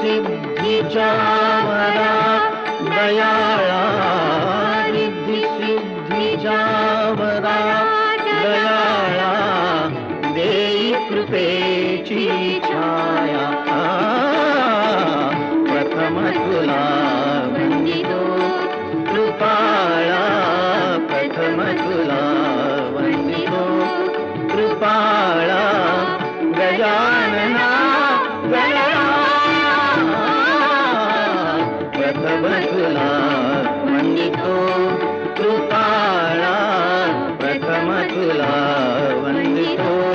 सिद्धिजावरा दयाळा रिद्धी सिद्धिजावरा दयाळा देई कृपेची छाया प्रथम तुला वंदितो कृपाळा प्रथम तुला वंदितो कृपाळा गजा वन्दितो